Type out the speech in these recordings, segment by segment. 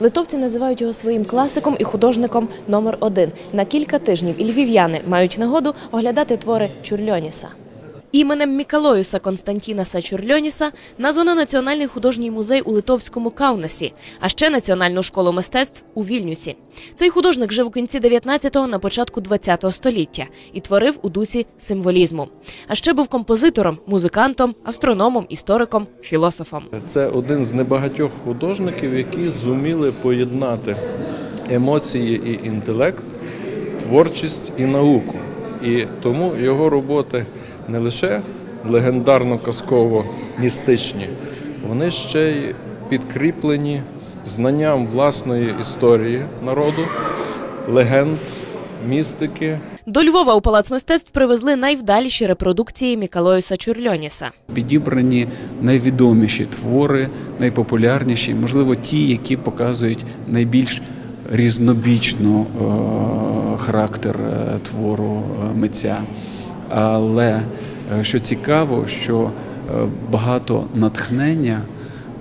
Литовці називають його своїм класиком і художником номер один. На кілька тижнів і львів'яни мають нагоду оглядати твори Чурльоніса. Іменем Мікалоюса Константінаса Чурльоніса названо Національний художній музей у Литовському Каунасі, а ще Національну школу мистецтв у Вільнюсі. Цей художник жив у кінці 19-го, на початку 20-го століття і творив у дусі символізму. А ще був композитором, музикантом, астрономом, істориком, філософом. Це один з небагатьох художників, які зуміли поєднати емоції і інтелект, творчість і науку. І тому його роботи не лише легендарно-казково містичні, вони ще й підкріплені знанням власної історії народу, легенд, містики. До Львова у палац мистецтв привезли найвдаліші репродукції Мікалоюса Чурльоніса. Підібрані найвідоміші твори, найпопулярніші, можливо, ті, які показують найбільш різнобічно е, характер е, твору е, митця. Але е, що цікаво, що е, багато натхнення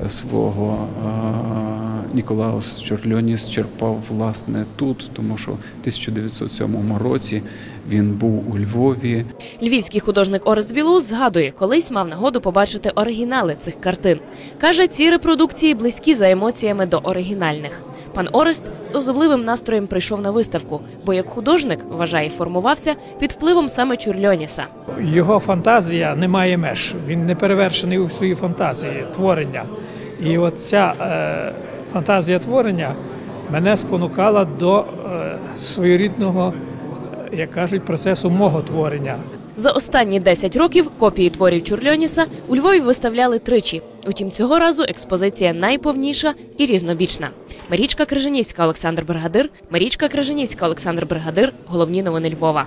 свого е, Ніколаус Чорльоніс черпав власне тут, тому що в 1907 році він був у Львові. Львівський художник Орест Білус згадує, колись мав нагоду побачити оригінали цих картин. Каже, ці репродукції близькі за емоціями до оригінальних. Пан Орест з особливим настроєм прийшов на виставку, бо як художник вважає, формувався під впливом саме Чурльоніса. Його фантазія не має меж. Він не перевершений у своїй фантазії творення. І от ця е, фантазія творення мене спонукала до е, своєрідного, е, як кажуть, процесу мого творення. За останні 10 років копії творів Чурльоніса у Львові виставляли тричі. Утім, цього разу експозиція найповніша і різнобічна. Марічка Крижанівська, Олександр Бригадир. Марічка Крижанівська, Олександр Бригадир. Головні новини Львова.